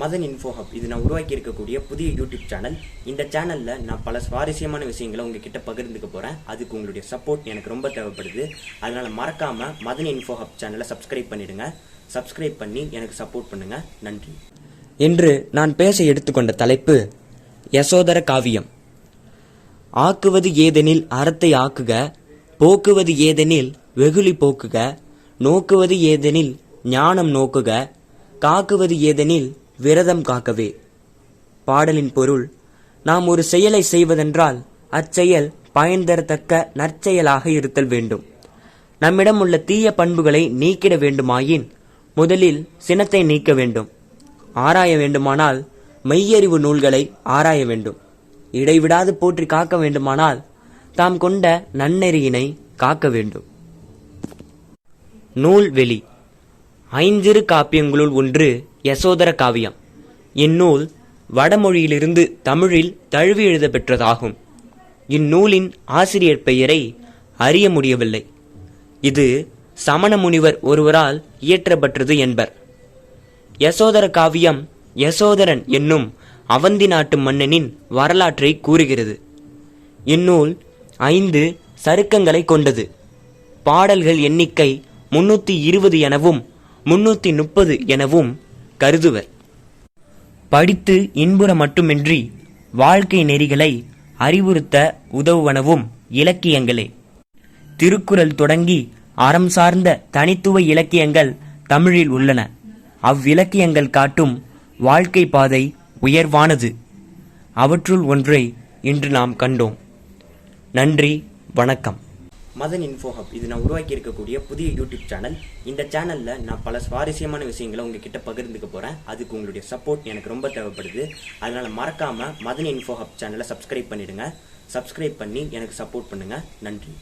Madan info hub இது நான் உருவாக்கி இருக்கக்கூடிய புதிய யூடியூப் சேனல் இந்த சேனலில் நான் பல சுவாரஸ்யமான விஷயங்களை உங்ககிட்ட பகிர்ந்துக்க போகிறேன் அதுக்கு உங்களுடைய சப்போர்ட் எனக்கு ரொம்ப தேவைப்படுது. அதனால் மறக்காமல் மதன் இன்ஃபோ ஹப் சேனலை சப்ஸ்கிரைப் பண்ணிடுங்க. சப்ஸ்கிரைப் பண்ணி எனக்கு சப்போர்ட் பண்ணுங்க. நன்றி. இன்று நான் பேச எடுத்துக்கொண்ட தலைப்பு யசோதர காவியம். ஆக்குவது ஏதெனில் அறத்தை ஆக்குக போக்குவது ஏதெனில் வெகுளி போக்குக நோக்குவது ஏதெனில் ஞானம் நோக்குக காக்குவது ஏதெனில் விரதம் காக்கவே. பாடலின் பொருள் நாம் ஒரு செயலை செய்வதென்றால் அச்செயல் பயன் தரத்தக்க நற்செயலாக இருத்தல் வேண்டும். நம்மிடம் உள்ள தீய பண்புகளை நீக்கிட வேண்டுமாயின் முதலில் சினத்தை நீக்க வேண்டும். ஆராய வேண்டுமானால் மெய்யறிவு நூல்களை ஆராய வேண்டும். இடைவிடாது போற்றி காக்க வேண்டுமானால் தாம் கொண்ட நன்னெறியினை காக்க வேண்டும். நூல் வெளி. ஐஞ்சிறு காப்பியங்களுள் ஒன்று யசோதர காவியம். இந்நூல் வடமொழியிலிருந்து தமிழில் தழுவி எழுதப்பெற்றதாகும். இந்நூலின் ஆசிரியர் பெயரை அறிய முடியவில்லை. இது சமண முனிவர் ஒருவரால் இயற்றப்பட்டது என்பர். யசோதர காவியம் யசோதரன் என்னும் அவந்தி நாட்டு மன்னனின் வரலாற்றை கூறுகிறது. இந்நூல் ஐந்து சருக்கங்களை கொண்டது. பாடல்கள் எண்ணிக்கை முன்னூற்றி இருபது எனவும் முன்னூற்றி முப்பது எனவும் கருதுவர். படித்து இன்புற மட்டுமின்றி வாழ்க்கை நெறிகளை அறிவுறுத்த உதவுவனவும் இலக்கியங்களே. திருக்குறள் தொடங்கி அறம் சார்ந்த தனித்துவ இலக்கியங்கள் தமிழில் உள்ளன. அவ்விலக்கியங்கள் காட்டும் வாழ்க்கை பாதை உயர்வானது. அவற்றுள் ஒன்றை இன்று நாம் கண்டோம். நன்றி வணக்கம். மதன் இன்ஃபோ ஹப் இது நான் உருவாக்கி இருக்கக்கூடிய புதிய யூடியூப் சேனல் இந்த சேனலில் நான் பல சுவாரஸ்யமான விஷயங்களை உங்ககிட்ட பகிர்ந்துக்க போகிறேன் அதுக்கு உங்களுடைய சப்போர்ட் எனக்கு ரொம்ப தேவைப்படுது. அதனால் மறக்காமல் மதன் இன்ஃபோ ஹப் சேனலை சப்ஸ்கிரைப் பண்ணிடுங்க. சப்ஸ்கிரைப் பண்ணி எனக்கு சப்போர்ட் பண்ணுங்கள் நன்றி.